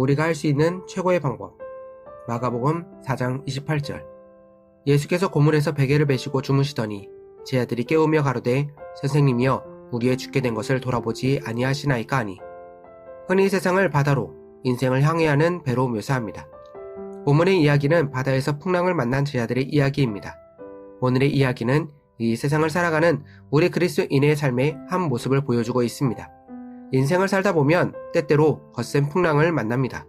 우리가 할 수 있는 최고의 방법. 마가복음 4장 28절. 예수께서 고물에서 베개를 베시고 주무시더니 제 아들이 깨우며 가로되 선생님이여 우리의 죽게 된 것을 돌아보지 아니하시나이까 하니 흔히 세상을 바다로 인생을 향해하는 배로 묘사합니다. 본문의 이야기는 바다에서 풍랑을 만난 제자들의 이야기입니다. 오늘의 이야기는 이 세상을 살아가는 우리 그리스도인의 삶의 한 모습을 보여주고 있습니다. 인생을 살다 보면 때때로 거센 풍랑을 만납니다.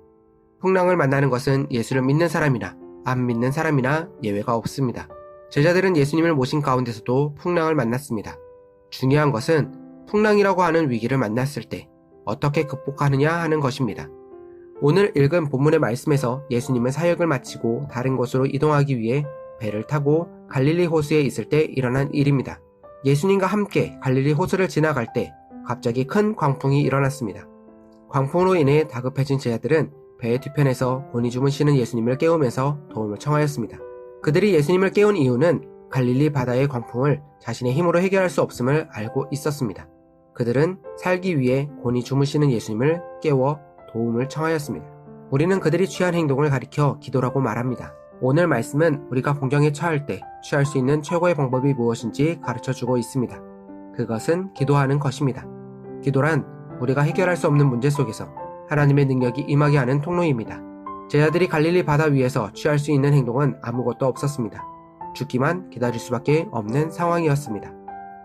풍랑을 만나는 것은 예수를 믿는 사람이나 안 믿는 사람이나 예외가 없습니다. 제자들은 예수님을 모신 가운데서도 풍랑을 만났습니다. 중요한 것은 풍랑이라고 하는 위기를 만났을 때 어떻게 극복하느냐 하는 것입니다. 오늘 읽은 본문의 말씀에서 예수님은 사역을 마치고 다른 곳으로 이동하기 위해 배를 타고 갈릴리 호수에 있을 때 일어난 일입니다. 예수님과 함께 갈릴리 호수를 지나갈 때 갑자기 큰 광풍이 일어났습니다. 광풍으로 인해 다급해진 제자들은 배의 뒤편에서 곤히 주무시는 예수님을 깨우면서 도움을 청하였습니다. 그들이 예수님을 깨운 이유는 갈릴리 바다의 광풍을 자신의 힘으로 해결할 수 없음을 알고 있었습니다. 그들은 살기 위해 곤히 주무시는 예수님을 깨워 도움을 청하였습니다. 우리는 그들이 취한 행동을 가리켜 기도라고 말합니다. 오늘 말씀은 우리가 공경에 처할 때 취할 수 있는 최고의 방법이 무엇인지 가르쳐 주고 있습니다. 그것은 기도하는 것입니다. 기도란 우리가 해결할 수 없는 문제 속에서 하나님의 능력이 임하게 하는 통로입니다. 제자들이 갈릴리 바다 위에서 취할 수 있는 행동은 아무것도 없었습니다. 죽기만 기다릴 수밖에 없는 상황이었습니다.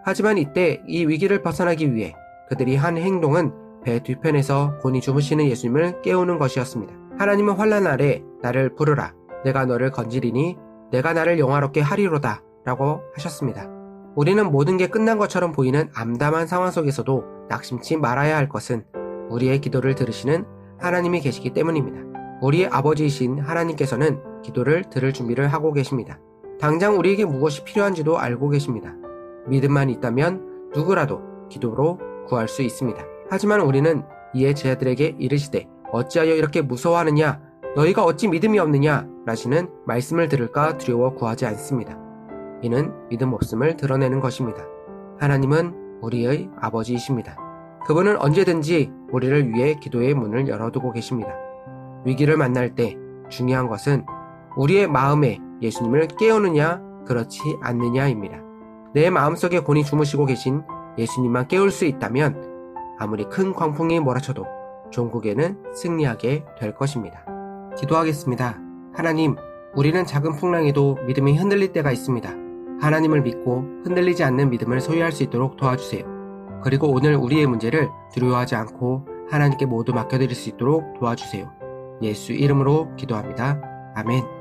하지만 이때 이 위기를 벗어나기 위해 그들이 한 행동은 배 뒤편에서 곤히 주무시는 예수님을 깨우는 것이었습니다. 하나님은 환란 아래 나를 부르라 내가 너를 건지리니 내가 나를 영화롭게 하리로다 라고 하셨습니다. 우리는 모든 게 끝난 것처럼 보이는 암담한 상황 속에서도 낙심치 말아야 할 것은 우리의 기도를 들으시는 하나님이 계시기 때문입니다. 우리의 아버지이신 하나님께서는 기도를 들을 준비를 하고 계십니다. 당장 우리에게 무엇이 필요한지도 알고 계십니다. 믿음만 있다면 누구라도 기도로 구할 수 있습니다. 하지만 우리는 이에 제자들에게 이르시되 어찌하여 이렇게 무서워하느냐 너희가 어찌 믿음이 없느냐 라시는 말씀을 들을까 두려워 구하지 않습니다. 이는 믿음 없음을 드러내는 것입니다. 하나님은 우리의 아버지이십니다. 그분은 언제든지 우리를 위해 기도의 문을 열어두고 계십니다. 위기를 만날 때 중요한 것은 우리의 마음에 예수님을 깨우느냐 그렇지 않느냐입니다. 내 마음속에 곤히 주무시고 계신 예수님만 깨울 수 있다면 아무리 큰 광풍이 몰아쳐도 종국에는 승리하게 될 것입니다. 기도하겠습니다. 하나님, 우리는 작은 풍랑에도 믿음이 흔들릴 때가 있습니다. 하나님을 믿고 흔들리지 않는 믿음을 소유할 수 있도록 도와주세요. 그리고 오늘 우리의 문제를 두려워하지 않고 하나님께 모두 맡겨드릴 수 있도록 도와주세요. 예수 이름으로 기도합니다. 아멘.